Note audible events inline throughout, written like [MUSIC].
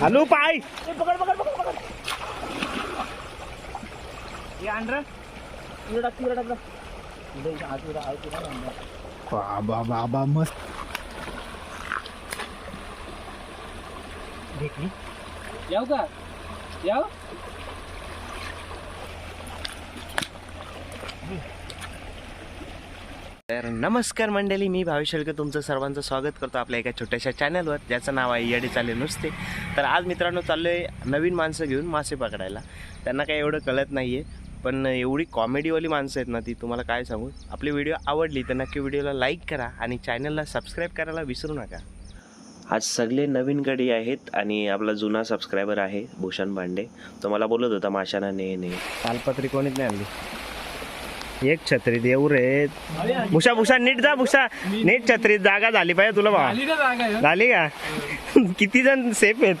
Hello पाय पकड पकड पकड पकड हे आंध्र तिकडे टाक तिकडे टाक इकडे इकडे आत इकडे आत इकडे आंध्र. बाबा बाबा मस्त भेटली याव का याव तर नमस्कार मंडळी मी भावेश शेळके तुमचं सर्वांचं स्वागत करतो आपल्या एका छोट्याशा चॅनलवर ज्याचं नाव आहे येडे चाले नुसते. तर आज मित्रांनो चाललो आहे नवीन माणसं घेऊन मासे पकडायला. त्यांना काही एवढं कळत नाही आहे पण एवढी कॉमेडीवाली माणसं आहेत ना ती तुम्हाला काय सांगू? आपली व्हिडिओ आवडली तर नक्की व्हिडिओला लाईक करा आणि चॅनलला सबस्क्राईब करायला विसरू नका. आज सगळे नवीन गडी आहेत आणि आपला जुना सबस्क्रायबर आहे भूषण भांडे. तो मला बोलत होता माशाना ने ने. तालपत्री कोणीच नाही आणली. एक छत्रीत येऊ रे. भुषा भुषा नीट जा भुषा. नीट छत्रीत जागा झाली पाहिजे तुला आहे. झाली का [LAUGHS] किती जण सेफ आहेत?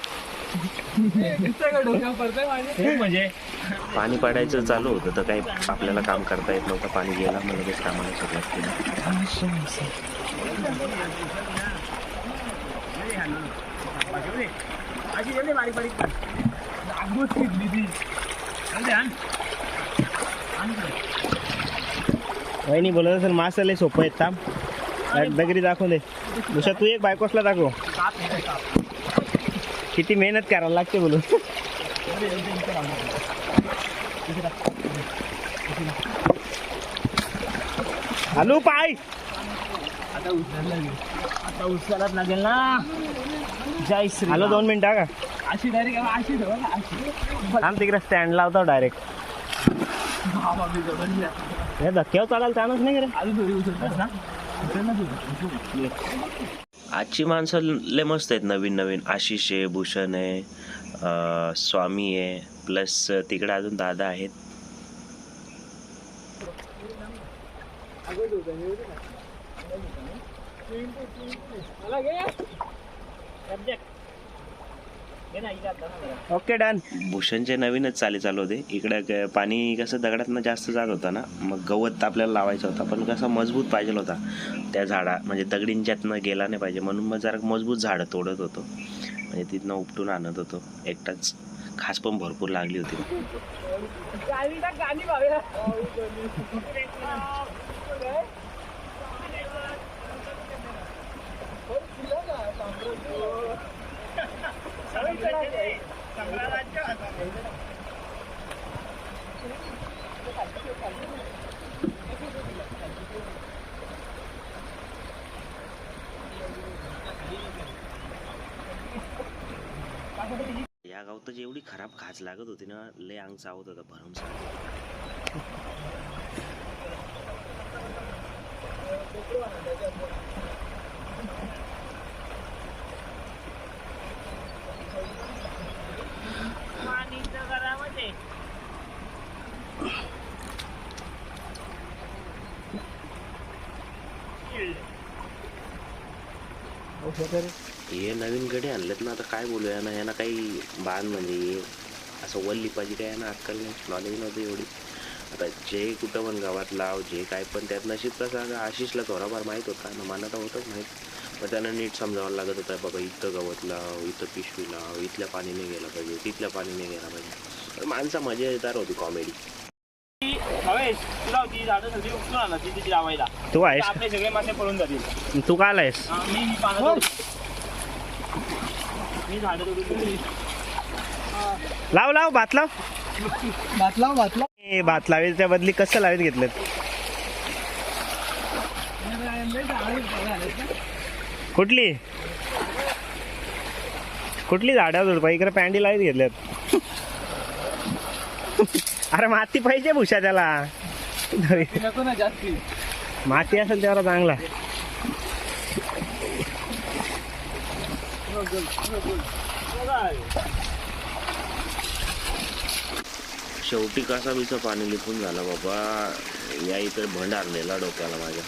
म्हणजे. पाणी पडायचं चालू होतं तर काही आपल्याला काम करता येत नव्हतं. पाणी गेला मग लगेच कामाला सुरुवात केली. वहिनी बोलत असेल मास लय सोपं आहेत थांब. दगरी दाखवून दे. भुषा तू एक बायकोसला दाखव. किती मेहनत करायला लागते बोलून. हॅलो पाय. आता आता लागेल ना. जय श्री हॅलो दोन मिनिटं का? अशी डायरेक्ट अशी ठेवा अशी. थांब तिकडे स्टँड लावतो डायरेक्ट या धक्क्यावर चालायला चालच नाही रे आजची माणसं लय मस्त आहेत नवीन नवीन आशिष आहे भूषण आहे स्वामी आहे प्लस तिकडे अजून दादा आहेत सब्जेक्ट घे. Subject. घे ना, इथे आता ना जरा. ओके डन भूषणचे नवीनच चाले चालू होते. इकडे ग- पाणी कसं दगडातनं जास्त जात होतं ना मग गवत आपल्याला लावायचं होता पण कसं मजबूत पाहिजे होता. त्या झाडा म्हणजे दगडींच्यातनं गेला नाही पाहिजे म्हणून मग जरा मजबूत झाडं तोडत होतो. म्हणजे तिथनं उपटून आणत होतो. एकटाच खास पण भरपूर लागली होती. या गावात एवढी खराब खाच लागत होती ना लय अंग चावत होता भरून पाणीच्या हे नवीन गडे आणलेत ना आता काय बोलूया ना यांना काही बाण म्हणजे असं वल्ली पाहिजे काय ना अक्कल नाही नॉलेज नव्हती एवढी. आता जे कुठं पण गावात लाव जे काय पण त्यात नशीब कसं आशिषला थोडाफार माहीत होता ना मला तर होतच माहीत. मग त्यांना नीट समजावं लागत होतं बाबा इथं गवत लाव इथं पिशवी लाव इथल्या पाणीने गेला पाहिजे तिथल्या पाणीने गेला पाहिजे. पण माणसा मजेदार होती कॉमेडी ती तुला झाडं सगळी आणा ती तिची लावायला तू तर आपले सगळे मासे पळून जातील. तू का आलायस? हा, मी ही पानं तोडू. मी झाडं तोडून ठेवली. लाव लाव भात लाव. बातला बातला ए, भात लावायच्या बदली कसं लावत घेतलं कुठली? कुठली झाडं झुडपा इकडे पॅन्डी लावत घेतल्यात. अरे माती पाहिजे भुषा त्याला. नको ना जास्ती माती असेल तेवढा चांगला. शेवटी कसा बिचं पाणी लिपून झालं बाबा? या इकडे भंड आणलेला डोक्याला माझ्या.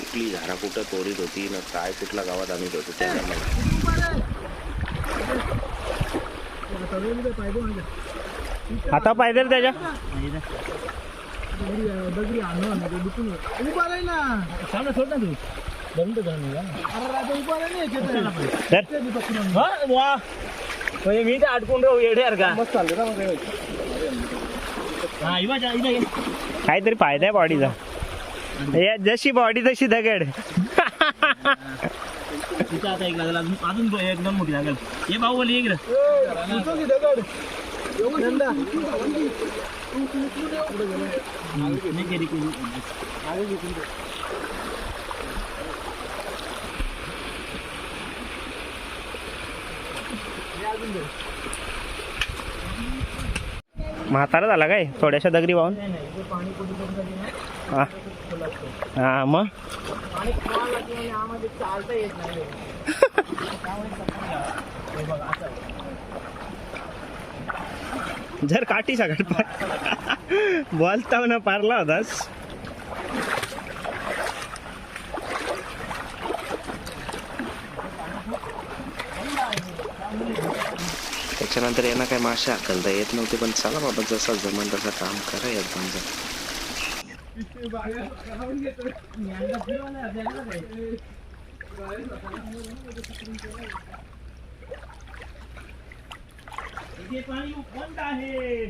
आपली झाडा कुठं तोडीत होती ना काय कुठल्या गावात आणत होती त्याला माहिती. आता पाहिजे त्याच्या उभा राही ना सामने सोड ना तू हा, वा. म्हणजे मी तर अडकून राहू येडे हे. हा. काहीतरी फायदा आहे बॉडीचा या जशी बॉडी तशी दगड तिथं आता एक लागला अजून अजून दो- एकदम मोठी लागेल ये भाऊ बोल ये इकडं उचल की दगड. नाही म्हातारा झाला काय? थोड्याशा दगडी वाहून? हा. हा मग? [LAUGHS] जर काठी सगळ्यात बोलताव ना पारला होतास त्याच्यानंतर यांना काय मासे हाकलता येत नव्हते पण चला बाबा जसा जमन तसं काम करा एकदम इथे पाणी बंद आहे.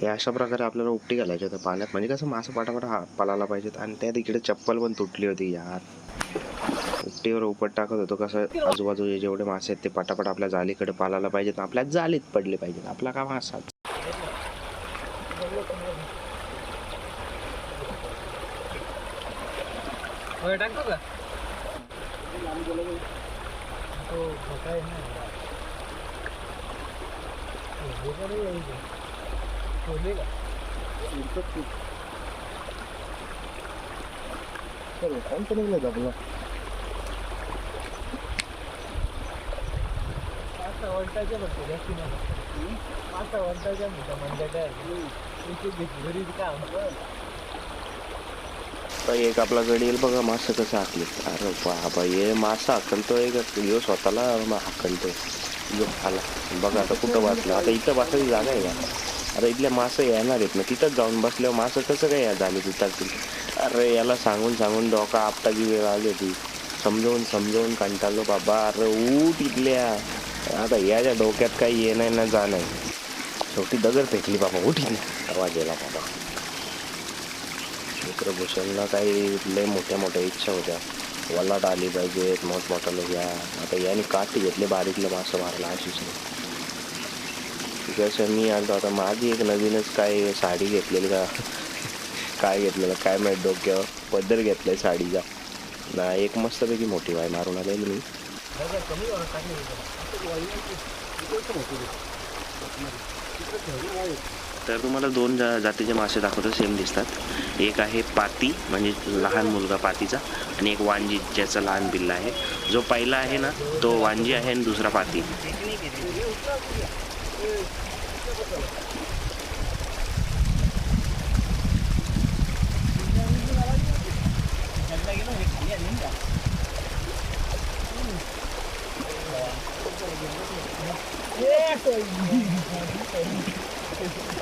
हे. अशा प्रकारे आपल्याला उपटी घालायचे होतं पाण्यात म्हणजे कसं मासं पाटापाट हा पळायला पाहिजेत आणि त्यात इकडे चप्पल पण तुटली होती यार. उपटीवर उपट टाकत होतो. कसं आजूबाजूचे जेवढे मासे आहेत ते पटापट आपल्या जालीकडे पालायला पाहिजेत. आपल्या जालीत पडले पाहिजेत. आपला का मासा टाकतो का? ตัวนี้โอ้มาใกล้ห้าบาทโอ้โหก็ได้เลยตัวเล็กอ่ะสี่สิบสี่多分本当のぐらいだもんな。朝ワンタイジャムって安いなの。朝ワンタイジャムって真ん中だよ。一日無理時間。आता एक आपला गडी येईल बघा मासा कसं हाकलेत अरे बाबा हे मासा हाकलतोय का यो स्वतःला हाकलतोय. जो आला. बघा आता कुठं वाचलं आता इथं बसायची जागा आहे का? आता इथल्या मासं येणार आहेत ना. तिथंच जाऊन बसल्यावर मासं कसं काय या झाले तिथं अरे याला सांगून सांगून डोका आपताची वेळ आली होती. समजवून समजवून कंटाळलो बाबा. अरे ऊट इथल्या. आता याच्या डोक्यात काही येणं ना जाणं शेवटी दगड फेकली बाबा. उठ इथल्या. आवाज येला बाबा. मित्रभूषणला काही लय मोठ्या मोठ्या इच्छा होत्या. वल्लाट आली पाहिजेत मोठमोठ्याला घ्या. आता याने काठी घेतले बारीकले मासं मारला आशिषने. जसं मी आलो आता माझी एक नवीनच काय साडी घेतलेली का? काय घेतलेलं? काय माहीत डोक्यावर? पदर घेतलाय साडीचा. ना एक मस्तपैकी मोठी वाय मारून आलेली मी. तर तुम्हाला दोन जा जातीचे मासे दाखवतो सेम दिसतात. एक आहे पाती म्हणजे लहान मुलगा पातीचा आणि एक वांजी ज्याचा लहान बिल्ला आहे. जो पहिला आहे ना तो वांजी आहे आणि दुसरा पाती. [LAUGHS] [LAUGHS]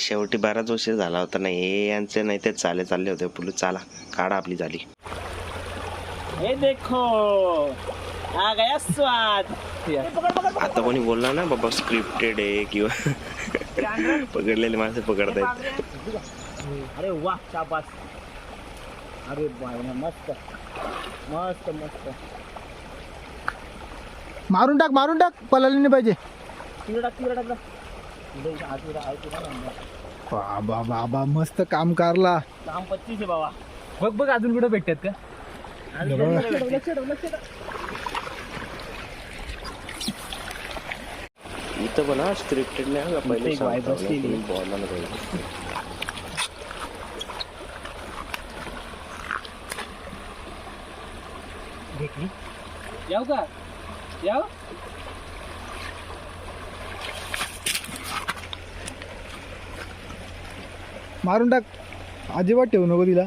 शेवटी बराच उशीर झाला होता नाही हे यांचे नाही ते चाले चालले होते. पुढे चाला. काढा आपली झाली हे देखो. आ गया स्वाद. आता कोणी बोलला ना बाबा स्क्रिप्टेड आहे किंवा पकडलेले माणसं पकडतायत. अरे वा शाबास. अरे मस्त. मस्त मस्त. मारून टाक मारून टाक. पलाली नाही पाहिजे. बाबा बाबा मस्त काम करला. काम पच्चीस आहे बाबा. बघ बघ अजून कुठे भेटतात का? अजून बघा. कुठं भेटतात? इथं पण हा स्क्रिप्टेड नाही का पहिले एक बोलायला पाहिजे. याव का? याव? मारून टाक. अजिबात ठेवू नको तिला.